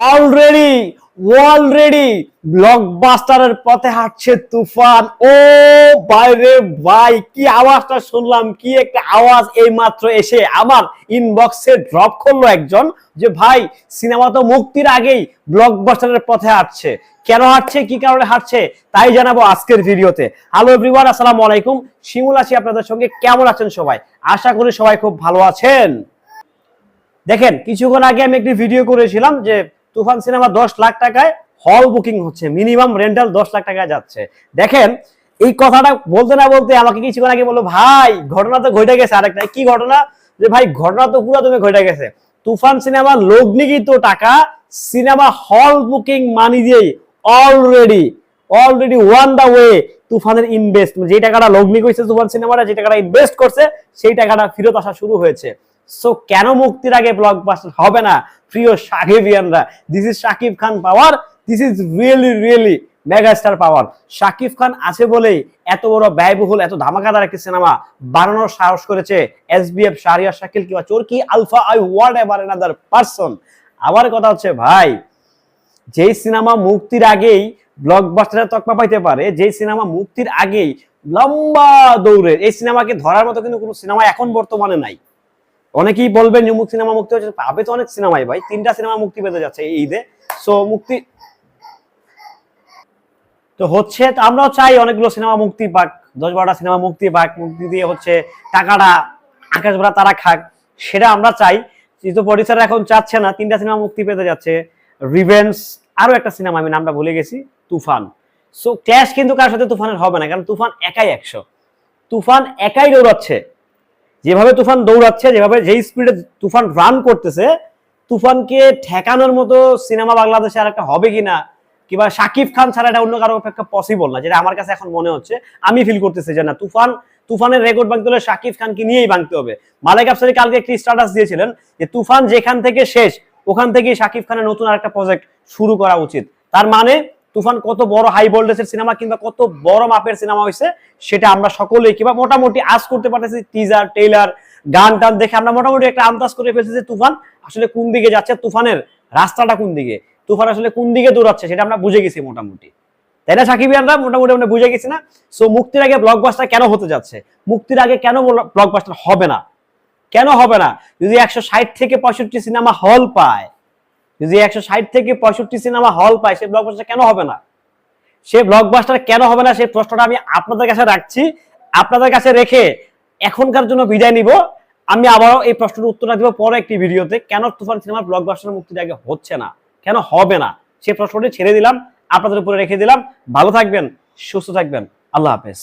Already already ব্লকবাস্টারের পথে হাঁটছে তুফান। ও বাইরে, ভাই, কি আওয়াজটা শুনলাম, কি একটা আওয়াজ এই মাত্র এসে আমার ইনবক্সে ড্রপ করল একজন যে, ভাই, সিনেমা তো মুক্তির আগেই ব্লকবাস্টারের পথে হাঁটছে। কেন হাঁটছে? কি কারণে হাঁটছে? তাই জানাব আজকের ভিডিওতে। হ্যালো এভরিওয়ান আসসালামু আলাইকুম। শিমুল আছি আপনাদের সঙ্গে। কেমন আছেন সবাই? আশা করি সবাই খুব ভালো আছেন। দেখেন, কিছুক্ষণ আগে আমি একটি ভিডিও করেছিলাম যে তুফান সিনেমা দশ লাখ টাকায়, হল বুকিং হচ্ছে, মিনিমাম রেন্টাল দশ লাখ টাকায় যাচ্ছে। দেখেন, এই কথাটা বলতে না বলতে আমাকে কিছুক্ষণ আগে বলল, ভাই, ঘটনা তো ঘটে গেছে আরেকটা। কি ঘটনা? যে, ভাই, ঘটনা তো পুরো তুমি ঘটে গেছে। তুফান সিনেমা লগ্নিকৃত টাকা, সিনেমা হল বুকিং মানি দিয়েই already already one the way তুফানের ইনভেস্ট যে টাকাটা লগ্নি করছে তুফান সিনেমাটা যে টাকাটা ইনভেস্ট করছে, সেই টাকাটা ফেরত আসা শুরু হয়েছে। সো কেন মুক্তির আগে ব্লকবাস্টার হবে না? প্রিয় সাকিবিয়ানরা this is Shakib Khan power this is really really megastar power Shakib Khan আছে বলেই এত বড় ব্যয়বহুল, এত ধামাকাদার একটি সিনেমা বানানোর সাহস করেছে S B F Shahriar Shakil কিংবা Chorki, Alpha I word ever another person আমার কথা হচ্ছে, ভাই, যেই সিনেমা মুক্তির আগেই ব্লকবাস্টারের তকমা পাইতে পারে, যেই সিনেমা মুক্তির আগেই লম্বা দৌড়ে এই সিনেমাকে ধরার মতো কিন্তু কোনো সিনেমা এখন বর্তমানে নাই। অনেকেই বলবেন যে সিনেমা মুক্তি হচ্ছে পাবে তো অনেক সিনেমাই ভাই, তিনটা সিনেমা মুক্তি পেতে যাচ্ছে এই ঈদে। সো মুক্তি তো হচ্ছে আমরাও চাই অনেকগুলো সিনেমা মুক্তি পাক, দশ বারোটা সিনেমা মুক্তি পাক, মুক্তি দিয়ে হচ্ছে টাকাটা আকাশ ভরা তারা খাক, সেটা আমরা চাই। কিন্তু প্রডিউসার এখন চাচ্ছে না, তিনটা সিনেমা মুক্তি পেতে যাচ্ছে। রিভেন্স আরও একটা সিনেমা, আমি নামটা ভুলে গেছি, তুফান। সো ক্যাশ কিন্তু কার সাথে তুফানের হবে না, কারণ তুফান একাই একশো। তুফান একাই দৌড়াচ্ছে। যেভাবে তুফান দৌড়াচ্ছে, যেভাবে যেই স্পিডে তুফান রান করতেছে, তুফানকে ঠেকানোর মতো সিনেমা বাংলাদেশে আর একটা হবে কিনা, কিংবা শাকিব খান ছাড়া এটা অন্য কারও অপেক্ষা পসিবল না, যেটা আমার কাছে এখন মনে হচ্ছে। আমি ফিল করতেছি যে না, তুফান, তুফানের রেকর্ড ভাঙতে হলে শাকিব খানকে নিয়েই ভাঙতে হবে। মালেক আফসারি কালকে একটি স্ট্যাটাস দিয়েছিলেন যে তুফান যেখান থেকে শেষ, ওখান থেকেই শাকিব খানের নতুন আরেকটা প্রজেক্ট শুরু করা উচিত। তার মানে তুফান কত বড় হাই ভোল্টেজের সিনেমা কিংবা কত বড় মাপের সিনেমা হয়েছে সেটা আমরা সকলেই কিংবা মোটামুটি আজ করতে পারতেছি টিজার টেইলার গান টান দেখে আমরা মোটামুটি একটা আন্দাজ করে ফেলছি যে তুফান আসলে কোন দিকে যাচ্ছে, তুফানের রাস্তাটা কোন দিকে, তুফান আসলে কোন দিকে দৌড়াচ্ছে সেটা আমরা বুঝে গেছি মোটামুটি। তাই না, সাকিবিয়ানরা? মোটামুটি আমরা বুঝে গেছি না? সো মুক্তির আগে ব্লকবাস্টার কেন হতে যাচ্ছে? মুক্তির আগে কেন ব্লকবাস্টার হবে না? কেন হবে না? যদি একশো ষাট থেকে পঁয়ষট্টি সিনেমা হল পায় যদি একশো ষাট থেকে পঁয়ষট্টি সিনেমা হল পায়, সে ব্লকবাস্টার কেন হবে না? সে ব্লকবাস্টার কেন হবে না? সেই প্রশ্নটা আমি আপনাদের কাছে রাখছি। আপনাদের কাছে রেখে এখনকার জন্য বিদায় নিব। আমি আবারও এই প্রশ্নের উত্তরটা দিব পরে একটি ভিডিওতে। কেন তুফান সিনেমার ব্লকবাস্টার মুক্তির আগে হচ্ছে না? কেন হবে না? সেই প্রশ্নটি ছেড়ে দিলাম, আপনাদের উপরে রেখে দিলাম। ভালো থাকবেন, সুস্থ থাকবেন। আল্লাহ হাফেজ।